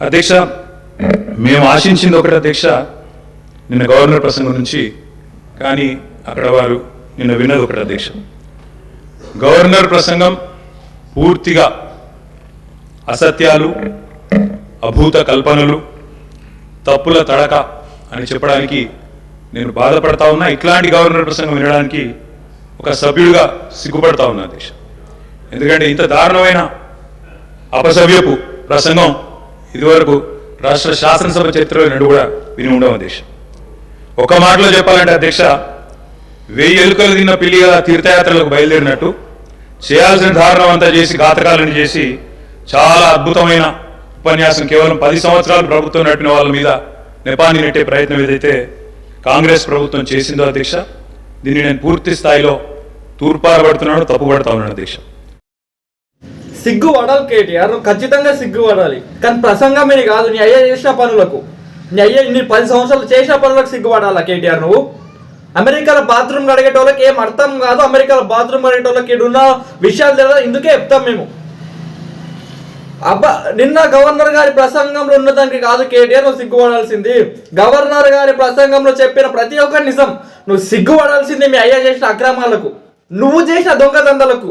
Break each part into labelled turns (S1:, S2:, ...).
S1: అధ్యక్ష మేము ఆశించింది ఒకటి అధ్యక్ష నిన్న గవర్నర్ ప్రసంగం నుంచి కానీ అక్కడ వారు నిన్న విన్నది ఒకటి అధ్యక్ష. గవర్నర్ ప్రసంగం పూర్తిగా అసత్యాలు అభూత కల్పనలు తప్పుల తడక అని చెప్పడానికి నేను బాధపడతా ఉన్నా. ఇట్లాంటి గవర్నర్ ప్రసంగం వినడానికి ఒక సభ్యుడిగా సిగ్గుపడతా ఉన్నా అధ్యక్ష. ఎందుకంటే ఇంత దారుణమైన అపసవ్యపు ప్రసంగం ఇదివరకు రాష్ట్ర శాసనసభ చరిత్రలో నేను కూడా విని ఉండవు అధ్యక్ష. ఒక మాటలో చెప్పాలంటే అధ్యక్ష వెయ్యి ఎలుకలు తిన్న పిల్లిగా తీర్థయాత్రలకు బయలుదేరినట్టు చేయాల్సిన దారుణం అంతా చేసి ఘాతకాలను చేసి చాలా అద్భుతమైన ఉపన్యాసం కేవలం పది సంవత్సరాలు ప్రభుత్వం నడిపిన వాళ్ళ మీద నెపాన్ని నెట్టే ప్రయత్నం ఏదైతే కాంగ్రెస్ ప్రభుత్వం చేసిందో అధ్యక్ష దీన్ని నేను పూర్తి స్థాయిలో తూర్పారబడుతున్నాను తప్పుపడతా ఉన్నాను అధ్యక్ష.
S2: సిగ్గు పడాలి కేటీఆర్. నువ్వు ఖచ్చితంగా సిగ్గు పడాలి కానీ ప్రసంగం కాదు నీ అయ్యా చేసిన పనులకు. నీ అయ్యా నీ పది సంవత్సరాలు చేసిన పనులకు సిగ్గుపడాలా కేటీఆర్ నువ్వు? అమెరికాలో బాత్రూమ్ కడిగేటోళ్ళకి ఏం అర్థం కాదు. అమెరికాలో బాత్రూమ్ కడిగేటోళ్ళకి ఈడ ఉన్న విషయాలు తెలియదు. ఇందుకే చెప్తాం మేము. అబ్బా నిన్న గవర్నర్ గారి ప్రసంగంలో ఉన్నదానికి కాదు కేటీఆర్ నువ్వు సిగ్గుపడాల్సింది. గవర్నర్ గారి ప్రసంగంలో చెప్పిన ప్రతి ఒక్క నిజం. నువ్వు సిగ్గుపడాల్సింది మీ అయ్యా చేసిన అక్రమాలకు. నువ్వు చేసిన దొంగదందలకు.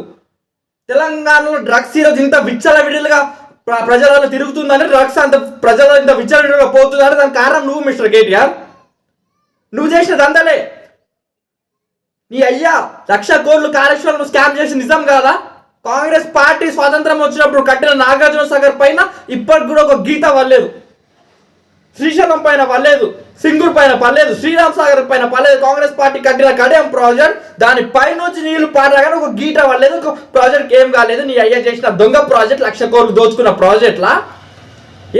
S2: తెలంగాణలో డ్రగ్స్ ఈరోజు ఇంత విచ్చల విడిలుగా ప్ర- ప్రజలలో తిరుగుతుందని డ్రగ్స్ అంత ప్రజల ఇంత విచ్చల విడిగా పోతుందని దానికి కారణం నువ్వు మిస్టర్ కేటీఆర్. నువ్వు చేసిన దందలే. నీ అయ్యా లక్ష కోట్లు కాళేశ్వరం స్కామ్ చేసి నిజం కాదా? కాంగ్రెస్ పార్టీ స్వాతంత్రం వచ్చినప్పుడు కట్టిన నాగార్జున సాగర్ పైన ఇప్పటికి కూడా ఒక గీత వల్లేదు. శ్రీశైలం పైన పర్లేదు సింగూర్ పైన పర్లేదు శ్రీరామ్ సాగర్ పైన పర్లేదు కాంగ్రెస్ పార్టీ కట్టిన కడియం ప్రాజెక్ట్ దాని పైనుంచి నీళ్ళు పారగా ఒక గీట పడలేదు ఒక ప్రాజెక్ట్ ఏం కాలేదు నీ అయ్యా చేసిన దొంగ ప్రాజెక్ట్ లక్ష కోట్లు దోచుకున్న ప్రాజెక్ట్లా.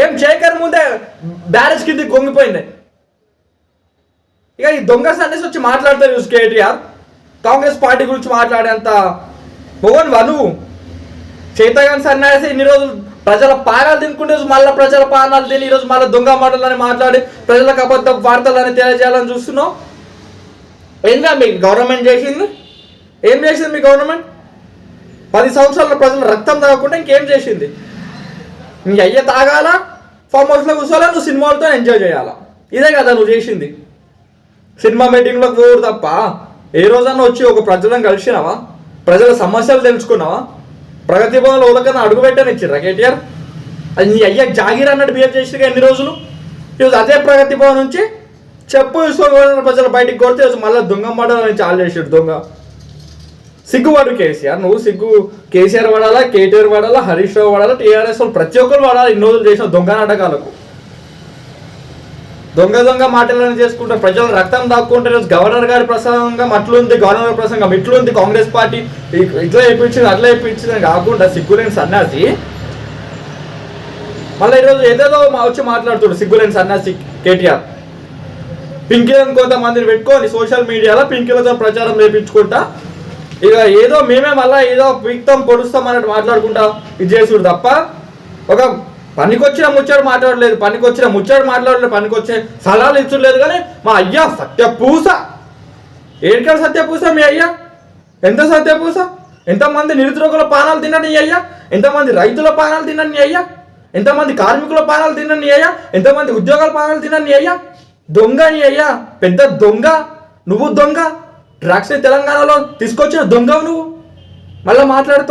S2: ఏం చేయకర్ ముందే బ్యారేజ్ కింద కొంగిపోయింది ఇక ఈ దొంగ సన్నేసి వచ్చి మాట్లాడతారు చూసి కేటీఆర్. కాంగ్రెస్ పార్టీ గురించి మాట్లాడేంత మొగన్ వను చేతగాని సన్యాసి ఇన్ని రోజులు ప్రజల పానాలు తినుకుంటే మళ్ళీ ప్రజల పానాలు తిని ఈరోజు మళ్ళీ దొంగ మాటలని మాట్లాడి ప్రజలకు అబద్ధ వార్తలని తెలియజేయాలని చూస్తున్నావు? ఏందా మీ గవర్నమెంట్ చేసింది? ఏం చేసింది మీ గవర్నమెంట్? పది సంవత్సరాల ప్రజలు రక్తం తాగకుండా ఇంకేం చేసింది? నీ అయ్య తాగాల? ఫామ్ హౌస్లో కూర్చోాలా నువ్వు సినిమాలతో ఎంజాయ్ చేయాలా? ఇదే కదా నువ్వు చేసింది. సినిమా మీటింగ్లోకి పోరు తప్ప ఏ రోజన్నా వచ్చి ఒక ప్రజలను కలిసినావా? ప్రజల సమస్యలు తెలుసుకున్నావా? ప్రగతి భవన్ ఎవరికన్నా అడుగు పెట్టని ఇచ్చిర్రా కేటీఆర్ అది నీ అయ్యా జాగీర్ అన్నట్టు బిహేవ్ చేసిగా ఎన్ని రోజులు? ఈరోజు అదే ప్రగతి భవన్ నుంచి చెప్పు తీసుకోవాలన్న ప్రజలు బయటికి కొడితే ఈరోజు మళ్ళీ దొంగ మాటలు నుంచి ఆల్ చేసాడు దొంగ. సిగ్గుపడు కేసీఆర్ నువ్వు సిగ్గు. కేసీఆర్ పడాలా కేటీఆర్ పడాలా హరీష్ రావు వాడాలా టీఆర్ఎస్ వాళ్ళు ప్రతి ఒక్కరు వాడాలి ఇన్ని రోజులు చేసిన దొంగ నాటకాలకు. దొంగ దొంగ మాటలను చేసుకుంటే ప్రజలు రక్తం దాక్కుంటే రోజు గవర్నర్ గారి ప్రసంగం అట్లుంది గవర్నర్ ప్రసంగం ఇట్లుంది కాంగ్రెస్ పార్టీ ఇట్లా ఇప్పించింది అట్లా ఇప్పించింది అని కాకుండా సిగ్గులేని సన్యాసి మళ్ళీ ఈరోజు ఏదేదో మా వచ్చి మాట్లాడుతుడు సిగ్గులేని సన్యాసి కేటీఆర్. పింకీలను కొంతమందిని పెట్టుకొని సోషల్ మీడియాలో పింకీలతో ప్రచారం చేయించుకుంటా ఇక ఏదో మేమే మళ్ళీ ఏదో పీక్తం పొడుస్తాం అన్నట్టు మాట్లాడుకుంటా. ఇది చేసుడు తప్ప ఒక పనికొచ్చిన ముచ్చట మాట్లాడలేదు పనికొచ్చిన ముచ్చడు మాట్లాడలేదు పనికొచ్చే సలహాలు ఇచ్చలేదు కానీ మా అయ్యా సత్యపూస. ఏడికాడ సత్యపూస మీ అయ్యా? ఎంత సత్యపూస? ఎంతమంది నిరుద్యోగుల పానాలు తిన్నా నీ అయ్యా? ఎంతమంది రైతుల పానాలు తిన్నా నీ అయ్యా? ఎంతమంది కార్మికుల పానాలు తిన్నా నీ అయ్యా? ఎంతమంది ఉద్యోగాల పానాలు తిన్నా నీ అయ్యా? దొంగ నీ అయ్యా పెద్ద దొంగ. నువ్వు దొంగ. డ్రగ్స్ తెలంగాణలో తీసుకొచ్చిన దొంగ నువ్వు. మళ్ళీ మాట్లాడుతూ